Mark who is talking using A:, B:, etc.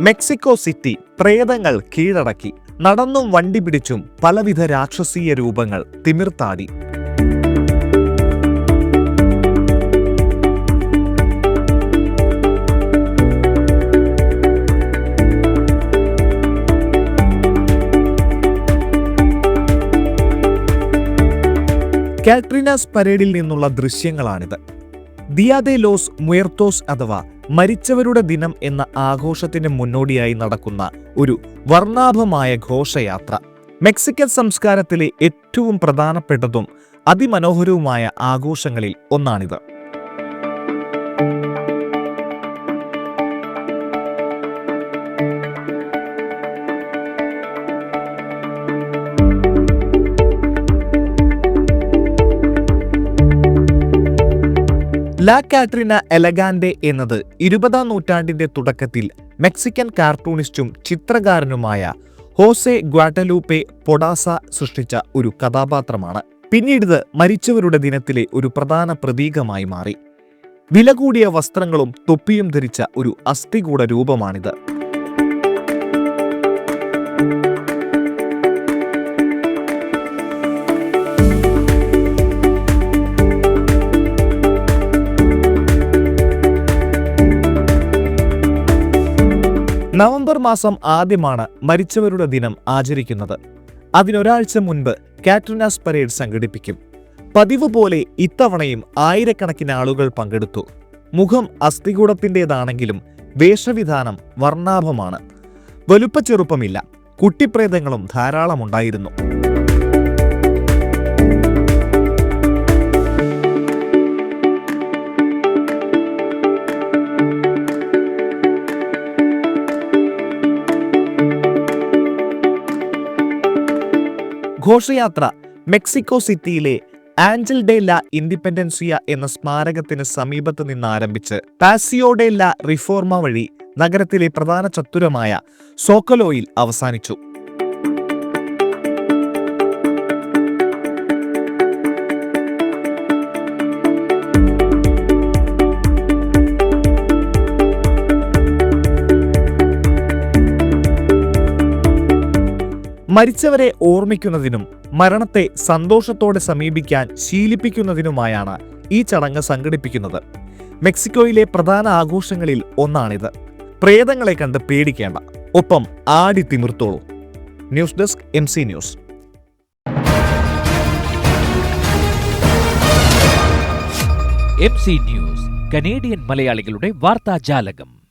A: Mexico city പ്രേതങ്ങൾ കീഴടക്കി. നടന്നും വണ്ടി പിടിച്ചും പലവിധ രാക്ഷസീയ രൂപങ്ങൾ തിമിർത്താടി. കാട്രീനാസ് പരേഡിൽ നിന്നുള്ള ദൃശ്യങ്ങളാണിത്. ദിയാദെ ലോസ് മുയർത്തോസ് അഥവാ മരിച്ചവരുടെ ദിനം എന്ന ആഘോഷത്തിന് മുന്നോടിയായി നടക്കുന്ന ഒരു വർണാഭമായ ഘോഷയാത്ര. മെക്സിക്കൻ സംസ്കാരത്തിലെ ഏറ്റവും പ്രധാനപ്പെട്ടതും അതിമനോഹരവുമായ ആഘോഷങ്ങളിൽ ഒന്നാണിത്. ലാ കാട്രിന എലഗാൻഡെ എന്നത് ഇരുപതാം നൂറ്റാണ്ടിന്റെ തുടക്കത്തിൽ മെക്സിക്കൻ കാർട്ടൂണിസ്റ്റും ചിത്രകാരനുമായ ഹോസെ ഗ്വാട്ടലൂപ്പെ പൊഡാസ സൃഷ്ടിച്ച ഒരു കഥാപാത്രമാണ്. പിന്നീട് മരിച്ചവരുടെ ദിനത്തിലെ ഒരു പ്രധാന പ്രതീകമായി മാറി. വില കൂടിയ വസ്ത്രങ്ങളും തൊപ്പിയും ധരിച്ച ഒരു അസ്ഥികൂട രൂപമാണിത്. നവംബർ മാസം ആദ്യമാണ് മരിച്ചവരുടെ ദിനം ആചരിക്കുന്നത്. അതിനൊരാഴ്ച മുൻപ് കാറ്റ്രിനാസ് പരേഡ് സംഘടിപ്പിക്കും. പതിവ് പോലെ ഇത്തവണയും ആയിരക്കണക്കിന് ആളുകൾ പങ്കെടുത്തു. മുഖം അസ്ഥികൂടത്തിന്റെതാണെങ്കിലും വേഷവിധാനം വർണാഭമാണ്. വലുപ്പച്ചെറുപ്പമില്ല കുട്ടിപ്രേതങ്ങളും ധാരാളമുണ്ടായിരുന്നു. ഘോഷയാത്ര മെക്സിക്കോ സിറ്റിയിലെ ആഞ്ചൽ ഡെ ല ഇൻഡിപെൻഡൻസിയ എന്ന സ്മാരകത്തിന് സമീപത്ത് നിന്ന് ആരംഭിച്ച് പാസിയോ ഡെ ല റിഫോർമ വഴി നഗരത്തിലെ പ്രധാന ചത്തുരമായ സോക്കലോയിൽ അവസാനിച്ചു. മരിച്ചവരെ ഓർമ്മിക്കുന്നതിനും മരണത്തെ സന്തോഷത്തോടെ സമീപിക്കാൻ ശീലിപ്പിക്കുന്നതിനുമായാണ് ഈ ചടങ്ങ് സംഘടിപ്പിക്കുന്നത്. മെക്സിക്കോയിലെ പ്രധാന ആഘോഷങ്ങളിൽ ഒന്നാണിത്. പ്രേതങ്ങളെ കണ്ട് പേടിക്കേണ്ട. ഒപ്പം ആടി തിമിർത്തോളൂ. News desk M news.
B: M C news Canadian മലയാളികളുടെ വാർത്താജാലകം.